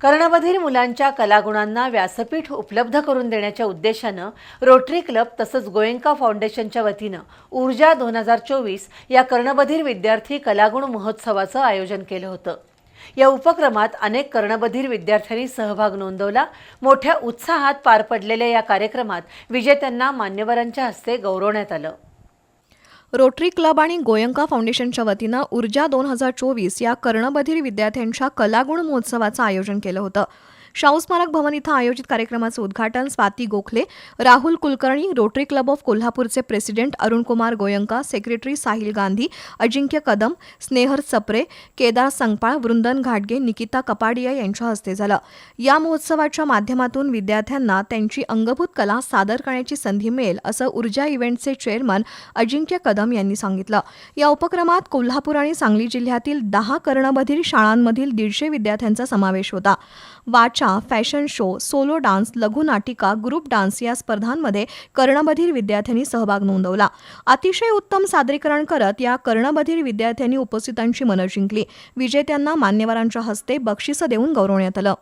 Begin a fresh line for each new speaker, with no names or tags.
कर्णबधीर मुलांच्या कलागुणांना व्यासपीठ उपलब्ध करून देण्याच्या उद्देशानं रोटरी क्लब तसंच गोयंका फाउंडेशनच्या वतीनं ऊर्जा दोन हजार चोवीस या कर्णबधीर विद्यार्थी कलागुण महोत्सवाचं आयोजन केलं होतं. या उपक्रमात अनेक कर्णबधीर विद्यार्थ्यांनी सहभाग नोंदवला. मोठ्या उत्साहात पार पडलेल्या या कार्यक्रमात विजेत्यांना मान्यवरांच्या हस्ते गौरवण्यात आलं.
रोटरी क्लब आणि गोयंका फाउंडेशनच्या वतीनं ऊर्जा दोन हजार चोवीस या कर्णबधीर विद्यार्थ्यांच्या कलागुण महोत्सवाचं आयोजन केलं होतं. शाहू स्मारक भवन इथं आयोजित कार्यक्रमाचं उद्घाटन Swati Gokhale Rahul Kulkarni rotary club of कोल्हापूरचे प्रेसिडेंट अरुणकुमार गोयंका सेक्रेटरी साहिल गांधी अजिंक्य कदम स्नेहर सप्रे केदार संगपाळ वृंदन घाटगे निकिता कपाडिया यांच्या हस्ते झालं. या महोत्सवाच्या माध्यमातून विद्यार्थ्यांना त्यांची अंगभूत कला सादर करण्याची संधी मिळेल असं ऊर्जा इव्हेंटचे चेअरमन अजिंक्य कदम यांनी सांगितलं. या उपक्रमात कोल्हापूर आणि सांगली जिल्ह्यातील दहा कर्णबधीर शाळांमधील दीडशे विद्यार्थ्यांचा समावेश होता. वाचा फॅशन शो सोलो डान्स लघुनाटिका ग्रुप डान्स या स्पर्धांमध्ये कर्णबधीर विद्यार्थ्यांनी सहभाग नोंदवला. अतिशय उत्तम सादरीकरण करत या कर्णबधीर विद्यार्थ्यांनी उपस्थितांची मनं जिंकली. विजेत्यांना मान्यवरांच्या हस्ते बक्षिसं देऊन गौरवण्यात आलं.